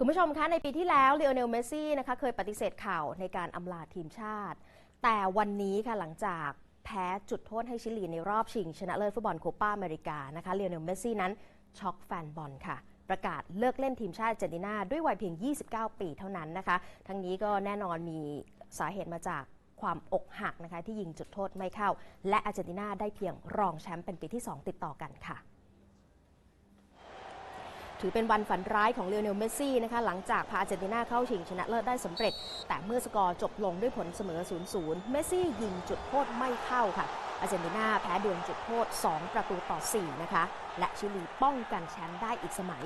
คุณผู้ชมคะ ในปีที่แล้วเลโอเนลเมสซี่นะคะเคยปฏิเสธข่าวในการอำลาทีมชาติ แต่วันนี้ค่ะหลังจากแพ้จุดโทษให้ชิลีในรอบชิง ชนะเลิศฟุตบอลโคปาอเมริกานะคะเลโอเนลเมสซี่นั้นช็อกแฟนบอลค่ะ ประกาศเลิกเล่นทีมชาติอาร์เจนตินาด้วยวัยเพียง 29 ปีเท่านั้นนะคะ ทั้งนี้ก็แน่นอนมีสาเหตุมาจากความอกหักนะคะที่ยิงจุดโทษไม่เข้า และอาร์เจนตินาได้เพียงรองแชมป์เป็นปีที่ 2 ติดต่อกันค่ะ ถือเป็นวันฝันร้ายของเลโอเนลเมสซี่นะคะหลังจากพาอาร์เจนตินาเข้าชิงชนะเลิศได้สำเร็จ แต่เมื่อสกอร์จบลงด้วยผลเสมอ 0-0 เมสซี่ยิงจุดโทษไม่เข้าค่ะอาร์เจนตินาแพ้ดวลจุดโทษ 2 ประตูต่อ 4 นะคะ และชิลีป้องกันแชมป์ได้อีกสมัย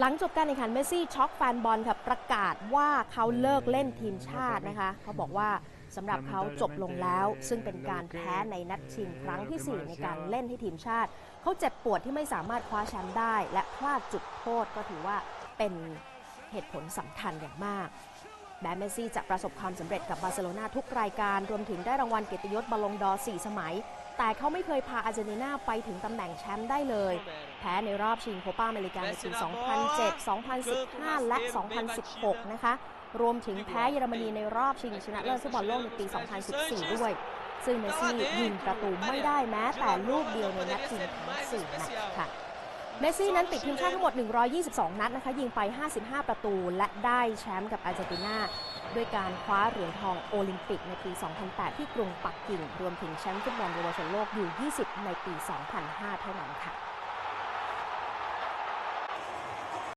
หลังจบการแข่งขันเมสซี่ช็อกแฟนบอลค่ะประกาศว่าเขาเลิกเล่นทีมชาตินะคะ เขาบอกว่าสำหรับเขาจบลงแล้ว ซึ่งเป็นการแพ้ในนัดชิงครั้งที่ 4 ในการเล่นให้ทีมชาติ เขาเจ็บปวดที่ไม่สามารถคว้าแชมป์ได้ และพลาดจุดโทษก็ถือว่าเป็นเหตุผลสำคัญอย่างมากแม้เมสซี่จะประสบความสำเร็จกับบาร์เซโลนาทุกรายการ รวมถึงได้รางวัลเกียรติยศบอลลงดอร์4สมัย แต่เขาไม่เคยพาอาร์เจนตินาไปถึงตำแหน่งแชมป์ได้เลย แพ้ในรอบชิงโคปาอเมริกาในปี 2007 2015 และ 2016 นะคะ รวมถึงแพ้เยอรมนีในรอบชิงชนะเลิศฟุตบอลโลกในปี 2014 ด้วย ซึ่งเมสซี่ยิงประตูไม่ได้แม้แต่ลูกเดียวในนัดชิงทั้ง4นัดค่ะเมสซี่นั้นติดทีมชาติทั้งหมด 122 นัดนะคะ ยิงไป 55 ประตู และได้แชมป์กับอาร์เจนตินาด้วยการคว้าเหรียญทองโอลิมปิกในปี 2008 ที่กรุงปักกิ่ง รวมถึงแชมป์ฟุตบอลเยาวชนโลกอยู่ 20 ในปี 2005 เท่านั้นค่ะ